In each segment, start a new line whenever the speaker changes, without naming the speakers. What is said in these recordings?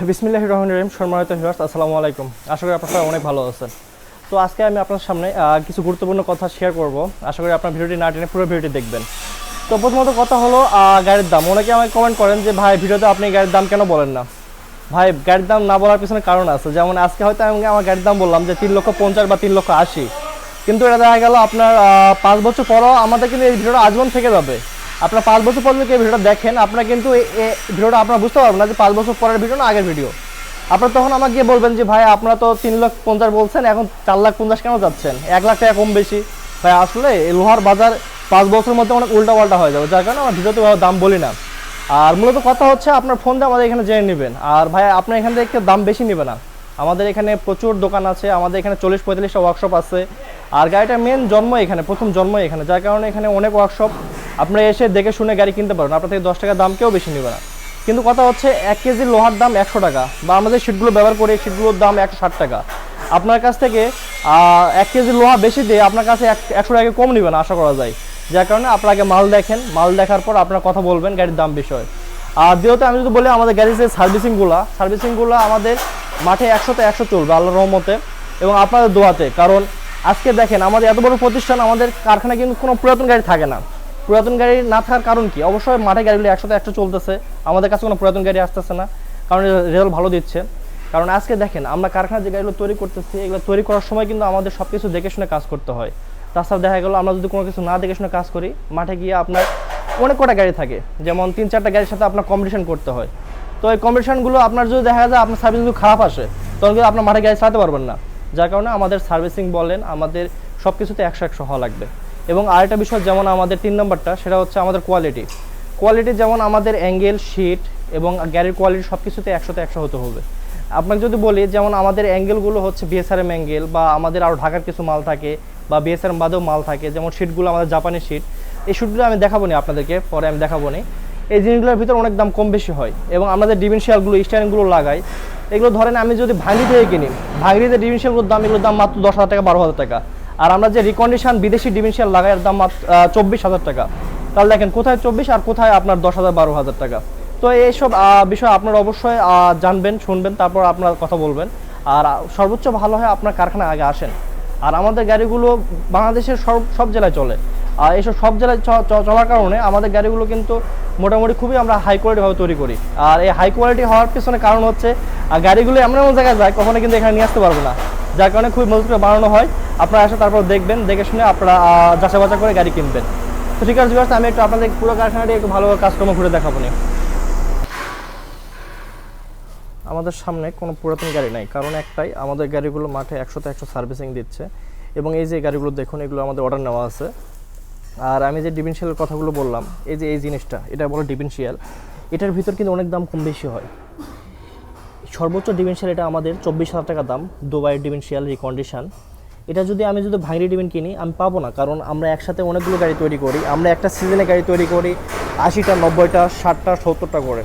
বিসমিল্লাহ রহমান রহিম, সম্মানিত ভিউয়ার্স আসসালামু আলাইকুম। আশা করি আপনারা অনেক ভালো আছেন। তো আজকে আমি আপনার সামনে কিছু গুরুত্বপূর্ণ কথা শেয়ার করব। আশা করি আপনার ভিডিওটি না টেনে পুরো ভিডিওটি দেখবেন। তো প্রথমত কথা হলো গাড়ির দাম। অনেকে আমাকে কমেন্ট করেন যে, ভাই, ভিডিওতে আপনি গাড়ির দাম কেন বলেন না? ভাই, গাড়ির দাম না বলার পিছনে কারণ আছে। যেমন আজকে হয়তো আমি আমার গাড়ির দাম বললাম যে, তিন লক্ষ পঞ্চাশ বা তিন লক্ষ আশি। কিন্তু এটা দেখা গেল আপনার পাঁচ বছর পরও আমাদের কিন্তু এই ভিডিওটা আজীবন থেকে যাবে। আপনার পাঁচ বছর পর যদি ভিডিওটা দেখেন, আপনার কিন্তু ভিডিওটা আপনারা বুঝতে পারবেন না যে পাঁচ বছর পরের ভিডিও না আগের ভিডিও। আপনারা তখন আমাকে বলবেন যে, ভাই, আপনারা তো তিন লাখ পঞ্চাশ বলছেন, এখন চার লাখ পঞ্চাশ কেন যাচ্ছেন? এক লাখ টাকা কম বেশি। ভাই, আসলে লোহার বাজার পাঁচ বছরের মধ্যে অনেক উল্টা পাল্টা হয়ে যাবে, যার কারণে আমার ভিডিওতে দাম বলি না। আর মূলত কথা হচ্ছে, আপনার ফোন দিয়ে আমাদের এখানে জেনে নেবেন। আর ভাই, আপনার এখান থেকে দাম বেশি নেবে না। আমাদের এখানে প্রচুর দোকান আছে, আমাদের এখানে চল্লিশ পঁয়তাল্লিশটা ওয়ার্কশপ আছে। আর গাড়িটা মেন জন্ম এখানে, প্রথম জন্ম এখানে, যার কারণে এখানে অনেক ওয়ার্কশপ আপনারা এসে দেখে শুনে গাড়ি কিনতে পারেন আপনার থেকে দশ টাকা দাম কেউ বেশি নেবে না। কিন্তু কথা হচ্ছে, এক কেজি লোহার দাম একশো টাকা, বা আমাদের সিটগুলো ব্যবহার করে সিটগুলোর দাম একশো ষাট টাকা। আপনার কাছ থেকে এক কেজি লোহা বেশি দিয়ে আপনার কাছে এক- একশো টাকা কম নেবেন আশা করা যায়। যার কারণে আপনার আগে মাল দেখেন, মাল দেখার পর আপনার কথা বলবেন গাড়ির দাম বিষয়ে। আর দ্বিতীয়ত আমি যদি বলি, আমাদের যে সার্ভিসিংগুলো সার্ভিসিংগুলো আমাদের মাঠে একশোতে একশো চলবে আল্লাহ রহমতে। এবং আপনাদের দোয়াতে, কারণ আজকে দেখেন, আমাদের এত বড় প্রতিষ্ঠান, আমাদের কারখানায় কিন্তু কোনো পুরাতন গাড়ি থাকে না। পুরাতন গাড়ি না থাকার কারণ কি? অবশ্যই মাঠে গাড়িগুলো একশোতে একশো চলতেছে, আমাদের কাছে কোনো পুরাতন গাড়ি আসতেছে না, কারণ রেজাল্ট ভালো দিচ্ছে। কারণ আজকে দেখেন, আমরা কারখানায় যে গাড়িগুলো তৈরি করতেছি, এগুলো তৈরি করার সময় কিন্তু আমাদের সব কিছু দেখে শুনে কাজ করতে হয়। তাছাড়া দেখা গেলো, আমরা যদি কোনো কিছু না দেখে শুনে কাজ করি, মাঠে গিয়ে আপনার অনেক কটা গাড়ি থাকে। যেমন তিন চারটা গাড়ির সাথে আপনার কম্পিটিশন করতে হয়। তো এই কম্পিটিশনগুলো আপনার যদি দেখা যায় আপনার সার্ভিসগুলো খারাপ আসে, তখন কিন্তু আপনার মাঠে গাড়ি চালাতে পারবেন না। যার কারণে আমাদের সার্ভিসিং বলেন, আমাদের সব কিছুতে একশো একশো হওয়া লাগবে। এবং আরেকটা বিষয় যেমন আমাদের তিন নম্বরটা, সেটা হচ্ছে আমাদের কোয়ালিটি কোয়ালিটি যেমন আমাদের অ্যাঙ্গেল শিট এবং গাড়ির কোয়ালিটি সব কিছুতে একশোতে একশো হতে হবে। আপনাকে যদি বলি, যেমন আমাদের অ্যাঙ্গেলগুলো হচ্ছে বিএসআরএম অ্যাঙ্গেল বা আমাদের আরও ঢাকার কিছু মাল থাকে বা বিএসআরএম বাদেও মাল থাকে, যেমন শিটগুলো আমাদের জাপানি শিট এই শিটগুলো আমি দেখাবো নি আপনাদেরকে, পরে আমি দেখাবো নি। এই জিনিসগুলোর ভিতরে অনেক দাম কম বেশি হয় এবং আমাদের ডিভিনশিয়ালগুলো, স্ট্যান্ডগুলো লাগাই, এগুলো ধরেন আমি যদি ভাঙড়ি থেকে কিনি, ভাঙড়িতে ডিভিনশিয়ালগুলোর দাম, এগুলোর দাম মাত্র দশ হাজার টাকা, বারো হাজার টাকা। আর আমরা যে রিকন্ডিশন বিদেশি ডিভিনশিয়াল লাগাই, এর দাম মাত্র চব্বিশ হাজার টাকা। তাহলে দেখেন, কোথায় চব্বিশ আর কোথায় আপনার দশ হাজার, বারো হাজার টাকা। তো এইসব বিষয় আপনারা অবশ্যই জানবেন, শুনবেন, তারপর আপনার কথা বলবেন। আর সর্বোচ্চ ভালো হয় আপনার কারখানা আগে আসেন। আর আমাদের গাড়িগুলো বাংলাদেশের সব সব জেলায় চলে। আর এইসব সব জেলায় চলার কারণে আমাদের গাড়িগুলো কিন্তু মোটামুটি খুবই আমরা হাই কোয়ালিটিভাবে তৈরি করি। আর এই হাই কোয়ালিটি হওয়ার পিছনে কারণ হচ্ছে গাড়িগুলো এমন এমন জায়গায় যায়, কখনো কিন্তু এখানে নিয়ে আসতে পারব না। যার কারণে খুবই মজবুত করে বানানো হয়। আপনারা আসে তারপর দেখবেন, দেখে শুনে আপনারা যাচাই বাছাই করে গাড়ি কিনবেন। তো ঠিক আছে আমি একটু আপনাদের পুরো কারখানাটি একটু ভালো কাজকর্ম ঘুরে দেখাবো নি। আমাদের সামনে কোনো পুরাতন গাড়ি নাই। কারণ একটাই, আমাদের গাড়িগুলো মাঠে একশোতে একশো সার্ভিসিং দিচ্ছে। এবং এই যে গাড়িগুলো দেখুন, এগুলো আমাদের অর্ডার নেওয়া আছে। আর আমি যে ডিভিনশিয়ালের কথাগুলো বললাম, এই যে এই জিনিসটা, এটা বলো ডিভিনশিয়াল এটার ভিতর কিন্তু অনেক দাম কম বেশি হয়। সর্বোচ্চ ডিমেনশিয়াল এটা আমাদের চব্বিশ হাজার টাকা দাম দুবাই ডিমেনশিয়াল রিকন্ডিশন এটা যদি আমি যদি ভাঙড়ি ডিমেন কিনি, আমি পাবো না, কারণ আমরা একসাথে অনেকগুলো গাড়ি তৈরি করি, আমরা একটা সিজনে গাড়ি তৈরি করি, আশিটা, নব্বইটা, ষাটটা, সত্তরটা করে।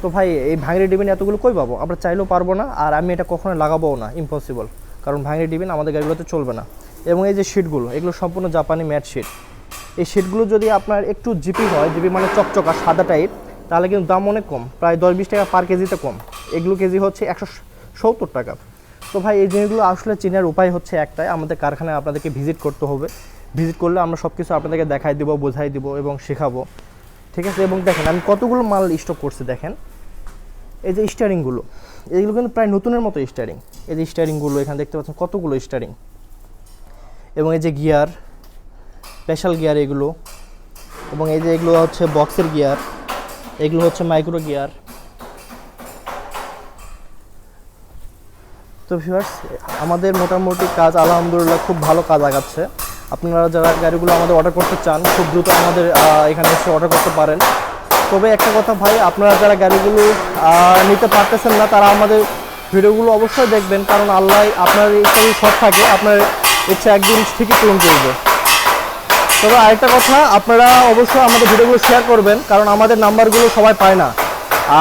তো ভাই, এই ভাঙড়ি ডিমেন এতগুলো কই পাবো? আমরা চাইলেও পারব না, আর আমি এটা কখনো লাগাবোও না ইম্পসিবল কারণ ভাঙড়ি ডিমেন আমাদের গাড়িগুলোতে চলবে না। এবং এই যে শিটগুলো এগুলো সম্পূর্ণ জাপানি ম্যাট শিট এই শিটগুলো যদি আপনার একটু জিপি হয়, জিপি মানে চকচকা, সাদা টাইপ, তাহলে কিন্তু দাম অনেক কম। প্রায় দশ বিশ টাকা পার কেজিতে কম। এগুলো কেজি হচ্ছে একশো সত্তর টাকা। তো ভাই, এই জিনিসগুলো আসলে চেনার উপায় হচ্ছে একটাই, আমাদের কারখানায় আপনাদেরকে ভিজিট করতে হবে। ভিজিট করলে আমরা সব কিছু আপনাদেরকে দেখাই দিব, বোঝাই দিব এবং শেখাবো। ঠিক আছে? এবং দেখেন, আমি কতগুলো মাল স্টক করছি, দেখেন। এই যে স্টারিংগুলো এইগুলো কিন্তু প্রায় নতুনের মতো স্টারিং এই যে স্টারিংগুলো এখানে দেখতে পাচ্ছেন কতগুলো স্টারিং এবং এই যে গিয়ার স্পেশাল গিয়ার এগুলো। এবং এই যে এগুলো হচ্ছে বক্সের গিয়ার, এগুলো হচ্ছে মাইক্রো গিয়ার। তো ভিউয়ার্স আমাদের মোটামুটি কাজ, আলহামদুলিল্লাহ খুব ভালো কাজ আগাচ্ছে। আপনারা যারা গাড়িগুলো আমাদের অর্ডার করতে চান, খুব দ্রুত আমাদের এখানে এসে অর্ডার করতে পারেন। তবে একটা কথা ভাই, আপনারা যারা গাড়িগুলো নিতে পারতেছেন না, তারা আমাদের ভিডিওগুলো অবশ্যই দেখবেন। কারণ আল্লাহ আপনার ইচ্ছা সৎ থাকে, আপনার ইচ্ছা একদিন ঠিকই পূরণ করবে। তবে আরেকটা কথা, আপনারা অবশ্যই আমাদের ভিডিওগুলো শেয়ার করবেন, কারণ আমাদের নাম্বারগুলো সবাই পায় না।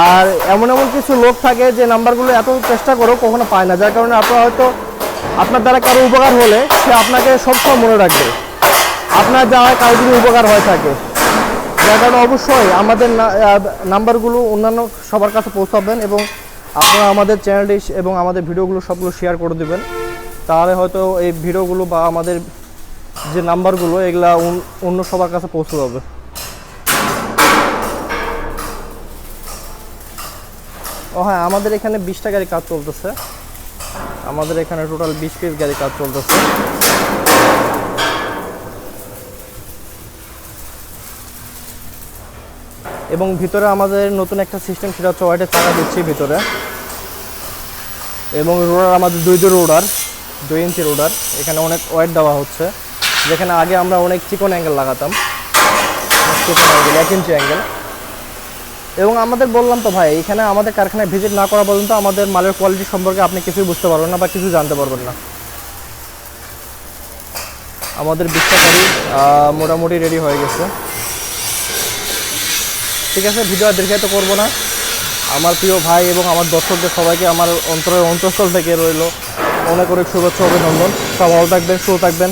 আর এমন এমন কিছু লোক থাকে যে নাম্বারগুলো এত চেষ্টা করেও কখনো পায় না, যার কারণে আপনারা হয়তো আপনার দ্বারা কারও উপকার হলে সে আপনাকে সবসময় মনে রাখবে। আপনার দ্বারা কারও যদি উপকার হয়ে থাকে। যার কারণে অবশ্যই আমাদের নাম্বারগুলো অন্যান্য সবার কাছে পৌঁছাবেন এবং আপনারা আমাদের চ্যানেলটি এবং আমাদের ভিডিওগুলো সবগুলো শেয়ার করে দেবেন। তাহলে হয়তো এই ভিডিওগুলো বা আমাদের যে নাম্বারগুলো, এগুলা অন্য সবার কাছে পৌঁছে যাবে। ও হ্যাঁ আমাদের এখানে বিশটা গাড়ি কাজ চলতেছে। আমাদের এখানে টোটাল বিশ পিস গাড়ি কাজ চলতেছে। এবং ভিতরে আমাদের নতুন একটা সিস্টেম সেটা হচ্ছে ওয়াইটের চাকা দিচ্ছি ভিতরে। এবং রোডার আমাদের দুই দুই রোডার, দুই ইঞ্চি রোডার এখানে অনেক ওয়েট দেওয়া হচ্ছে। যেখানে আগে আমরা অনেক চিকন অ্যাঙ্গেল লাগাতাম। চিকন অ্যাঙ্গেল এক ইঞ্চি অ্যাঙ্গেল এবং আমাদের বললাম তো ভাই, এখানে আমাদের কারখানায় ভিজিট না করা পর্যন্ত আমাদের মালের কোয়ালিটি সম্পর্কে আপনি কিছুই বুঝতে পারবেন না বা কিছু জানতে পারবেন না। আমাদের গাড়ি মোটামুটি রেডি হয়ে গেছে। ঠিক আছে ভিডিও আর দীর্ঘায়িত করব না। আমার প্রিয় ভাই এবং আমার দর্শকদের সবাইকে আমার অন্তরের অন্তঃস্থল থেকে রইল। অনেক অনেক শুভেচ্ছা, অভিনন্দন। সব ভালো থাকবেন, সুস্থ থাকবেন।